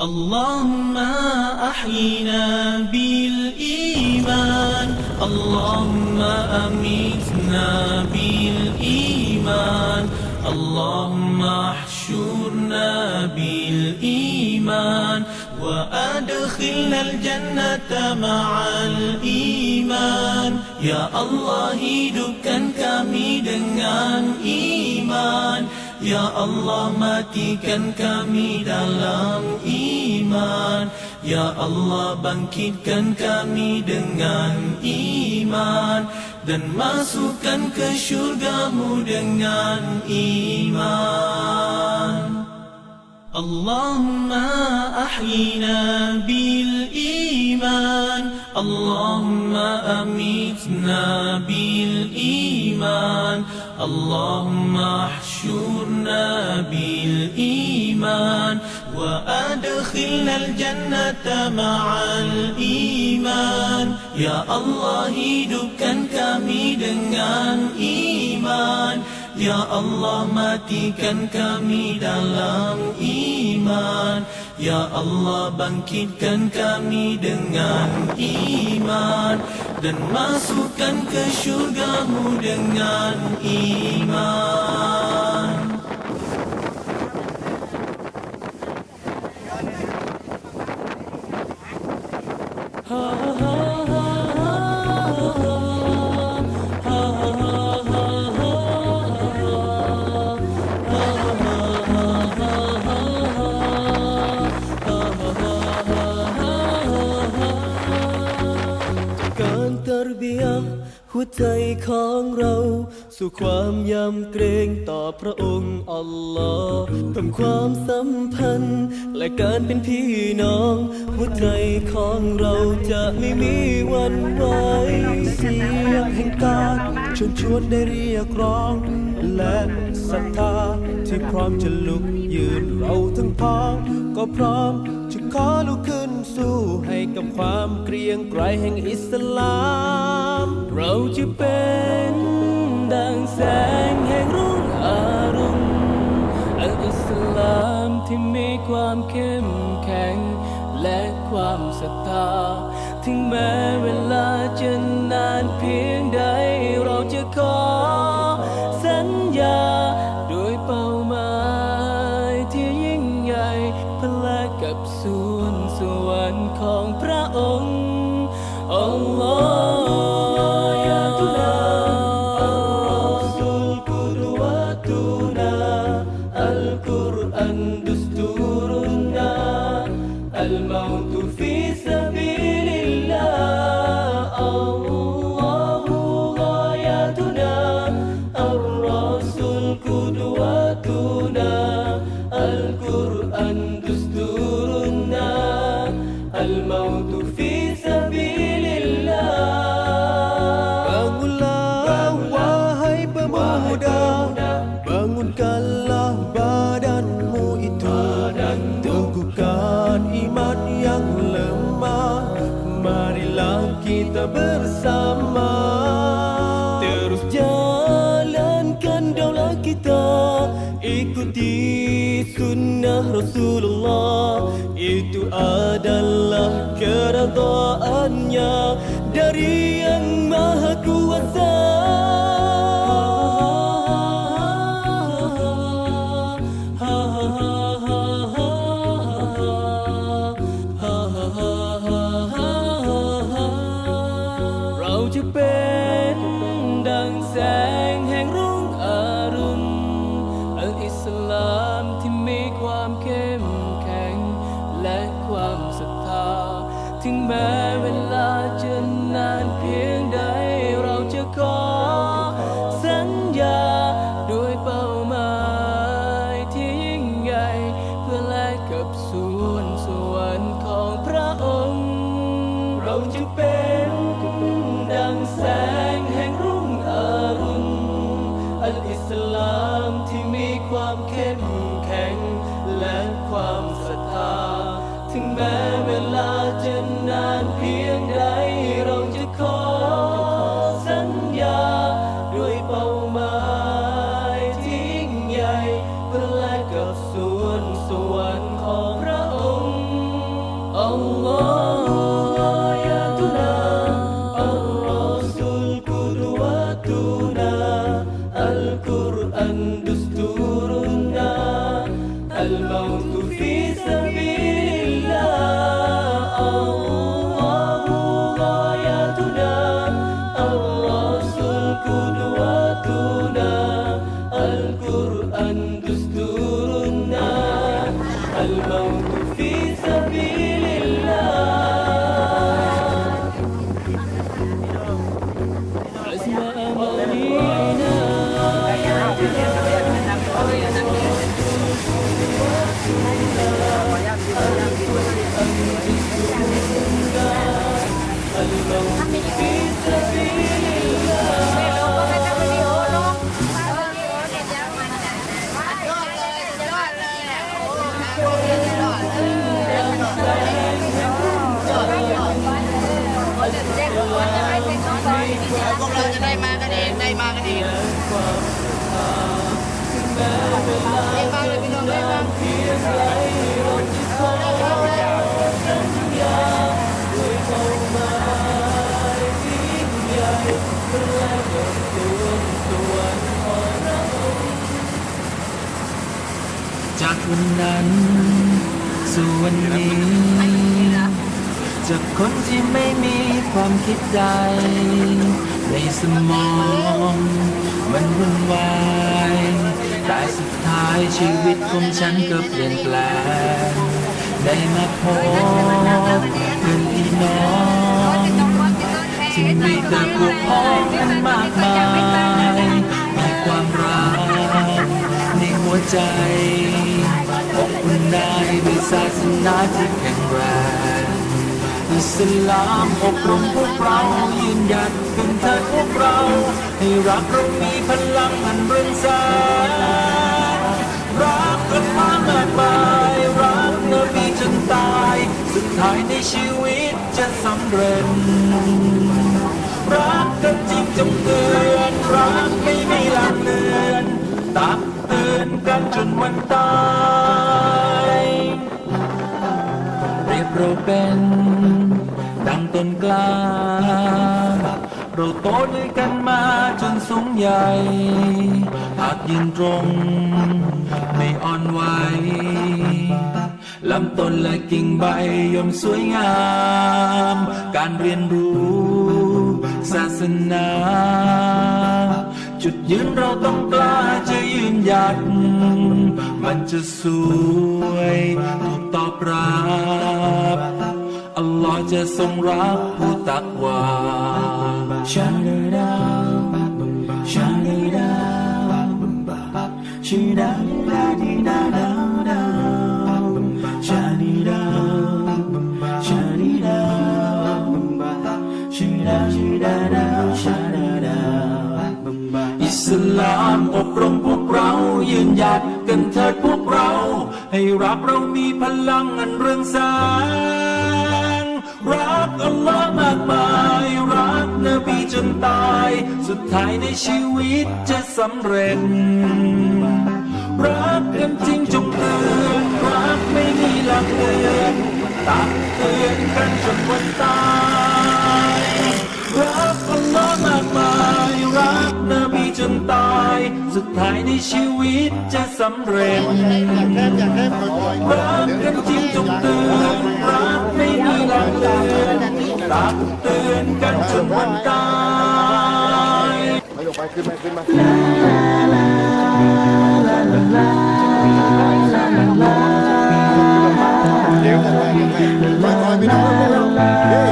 اللهم أحينا بالإيمان. اللهم أميتنا بالإيمان. اللهم احشرنا بالإيمان. وأدخلنا الجنة مع الإيمان. يا Allah hidupkan kami dengan iman Ya Allah matikan kami dalam iman Ya Allah bangkitkan kami dengan iman Dan masukkan ke syurgamu dengan iman اللهم أحينا بالإيمان اللهم أميتنا بالإيمان اللهم احشرنا بالإيمان وأدخلنا الجنة مع الإيمان يا الله hidupkan kami dengan iman Ya Allah matikan kami dalam iman Ya Allah bangkitkan kami dengan iman Dan masukkan ke syurgamu dengan iman ใจของเรา สู่ความยำเกรงต่อพระองค์อัลลอฮ์เพิ่มความสัมพันธ์ และการเป็นพี่น้อง หัวใจของเราจะไม่มีวันไหวเสียงแห่งการชวนชวนได้เรียกร้อง และศรัทธาที่พร้อมจะลุกยืนเราทั้งพ้องก็พร้อมจะขอลุกขึ้นสู้ให้กับความเกรียงไกรแห่งอิสลาม เราจะเป็น ดังแสงแห่งรุ่งอรุณอัลอิสลามที่มีความเข้มแข็ง และความศรัทธา ถึงแม้เวลา อัล sunnah Rasulullah. Itu adalah keredaannya Dari ถึงแม้ จากวันนั้นสู่วันนี้จากคนที่ไม่มีความคิดใด ในสมอง มันวุ่นวายแต่สุดท้ายชีวิตของฉันก็เปลี่ยนแปลง ได้มาพบเพื่อนพี่น้องที่มีแต่พวกพ้องกันมากมายมีความรักในหัวใจอบอุ่นได้ด้วยศาสนาที่แข็งแรง อิสลามอบรมพวกเรายืนหยัดเป็นเถิดพวกเรา ให้รักเรามีพลังอันเรืองแสงรักกันมามากมายรักนบีจนตาย สุดท้ายในชีวิตจะสำเร็จ รักกันจริงจงเตือนรักไม่มีหลังเลือนตักเตือนกันจนวันตาย เรียบเราเป็น้นกล้าเราโตด้วยกันมาจนสูงใหญ่ หากยืนตรง ไม่อ่อนไหวลำต้นและกิ่งใบย่อมสวยงาม การเรียนรู้ศาสนา จุดยืนเราต้องกล้าจะยืนหยัด มันจะสวยถูกตอบรับ ลอจะทรงรักผู้ตักวาชาดาดาชาดาดาชีดาดาดีดาดาดาชาดีดาชาดีดาชีดาชีดาดาชาดาดาอิสลามอบรมพวกเรายืนหยัดกันเถิดพวกเรา ให้รักเรามีพลังอันเรืองแสงรักอัลลอฮ์มากมายรักนบีจนตาย สุดท้ายในชีวิตจะสำเร็จ รักกันจริงจงเตือนรักไม่มีหลักเตือนตักเตือนกันจนวันตาย สุดท้ายในชีวิตจะสำเร็จรักกันจริงจงเตือนรักไม่มีหลักเตือนตักเตือนกันจนวันตายไปลงไปขึ้นมาขึ้นมาเดี๋ยวไปไปคอยไปดูนี่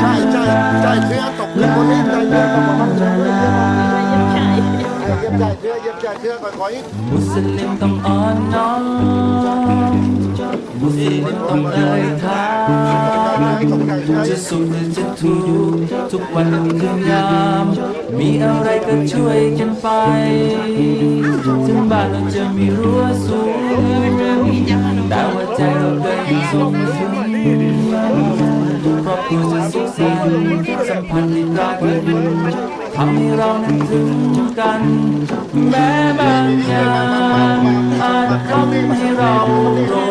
ใช่ใช่ใช่เสื้อตกเลยคนนี้ใจเสื้อ เสื้อเสื้ออยคอยมุสลิมต้องอ่อนน้อมมุสลิมต้องเอ่ยทาให้ตกใจะสุขหรือจะทุกข์ทุกวันคืนยาม มีอะไรก็ช่วยกันไป ถึงบ้านเราจะมีรั้วสูงแต่ว่าใจเราก็ยังสูงสูงครอบครัวจะสุขสันต์สัมพันธ์ที่รักกัน ทำให้เรานั้นถึงกัน แม้บางอย่างอาจทำให้เราโกร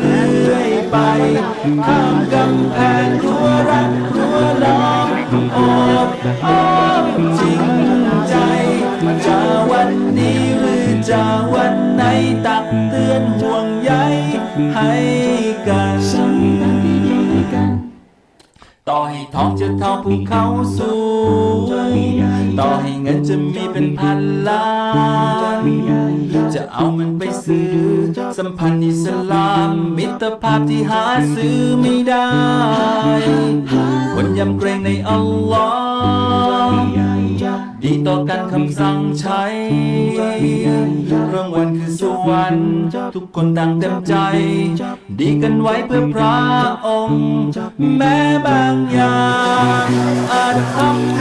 เรื่อยไปข้ามกำแพงรั้วรักรั้วล้อมอบอ้อมจริงใจจะวันนี้หรือจะวันไหนตักเตือนห่วงใยให้กันต่อให้ท้องจะเท่าภูเขาสูงต่อให เงินจะมีเป็นพันล้าน จะเอามันไปซื้อ สัมพันธ์อิสลาม มิตรภาพที่หาซื้อไม่ได้ควรยำเกรงในอัลลอฮ์ดีต่อกันคำสั่งใช้รางวัลคือสวรรค์ทุกคนต่างเต็มใจ ดีกันไว้เพื่อพระองค์ แม้บางอย่างอาจทำ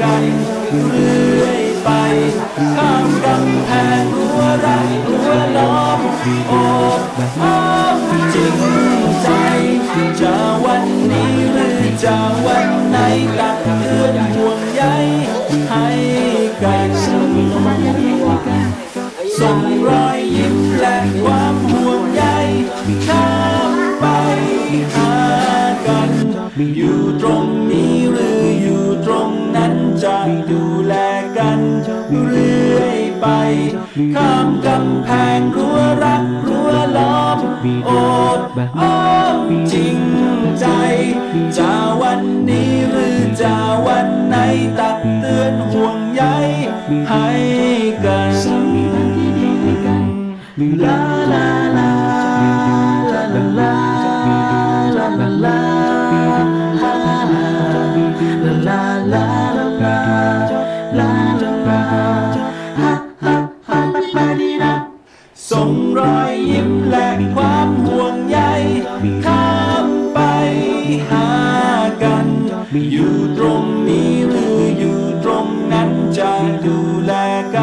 กันเรื่อยไปข้ามกำแพงรั้วรักรั้วล้อมโอบอ้อมจริงใจ จะวันนี้หรือจะวันไหนตักเตือนห่วงใยให้กันส่งรอยยิ้มและความห่วงใยข้ามไปหากันอยู่ Come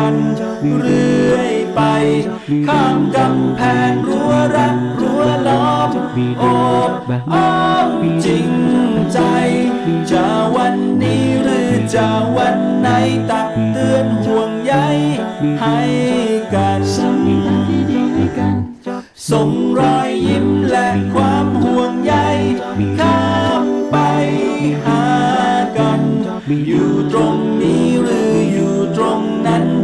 กันเรื่อยไป ข้ามกำแพงรั้วรักรั้วล้อมโอบอ้อมจริงใจ จะวันนี้หรือจะวันไหนตักเตือนห่วงใยให้กันส่งรอยยิ้มและความห่วงใยข้ามไปหากันอยู่ตรง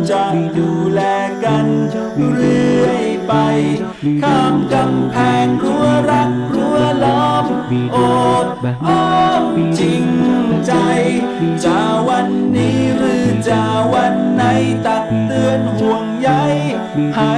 จะดูแลกันเรื่อยไป ข้ามกำแพงรั้วรักรั้วล้อมโอดอ้อมจริงใจ จะวันนี้หรือจะวันไหนตักเตือนห่วงใยให้